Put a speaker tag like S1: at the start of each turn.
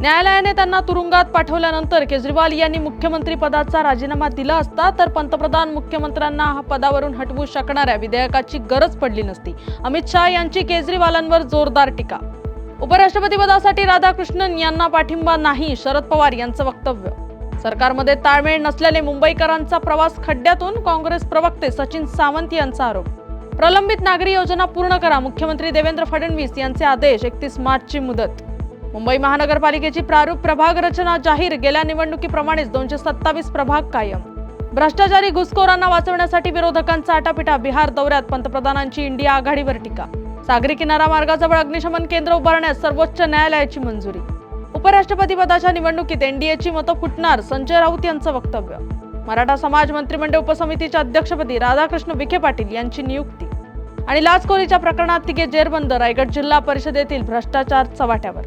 S1: न्यायालयाने त्यांना तुरुंगात पाठवल्यानंतर केजरीवाल यांनी मुख्यमंत्री पदाचा राजीनामा दिला असता तर पंतप्रधान मुख्यमंत्र्यांना हा पदावरून हटवू शकणाऱ्या विधेयकाची गरज पडली नसती. अमित शहा यांची केजरीवालांवर जोरदार टीका. उपराष्ट्रपती पदासाठी राधाकृष्णन यांना पाठिंबा नाही शरद पवार यांचं वक्तव्य. सरकारमध्ये ताळमेळ नसल्याने मुंबईकरांचा प्रवास खड्ड्यातून काँग्रेस प्रवक्ते सचिन सावंत यांचा आरोप. प्रलंबित नागरी योजना पूर्ण करा मुख्यमंत्री देवेंद्र फडणवीस यांचे आदेश एकतीस मार्चची मुदत. मुंबई महानगरपालिकेची प्रारूप प्रभाग रचना जाहीर. गेल्या निवडणुकीप्रमाणेच दोनशे सत्तावीस प्रभाग कायम. भ्रष्टाचारी घुसखोरांना वाचवण्यासाठी विरोधकांचा आटापिटा बिहार दौऱ्यात. पंतप्रधानांची इंडिया आघाडीवर टीका. सागरी किनारा मार्गाजवळ अग्निशमन केंद्र उभारण्यास सर्वोच्च न्यायालयाची मंजुरी. उपराष्ट्रपती पदाच्या निवडणुकीत एनडीएची मतं फुटणार संजय राऊत यांचं वक्तव्य. मराठा समाज मंत्रिमंडळ उपसमितीच्या अध्यक्षपदी राधाकृष्ण विखे पाटील यांची नियुक्ती. आणि लाचखोरीच्या प्रकरणात तिघे जेरबंद रायगड जिल्हा परिषदेतील भ्रष्टाचार चव्हाट्यावर.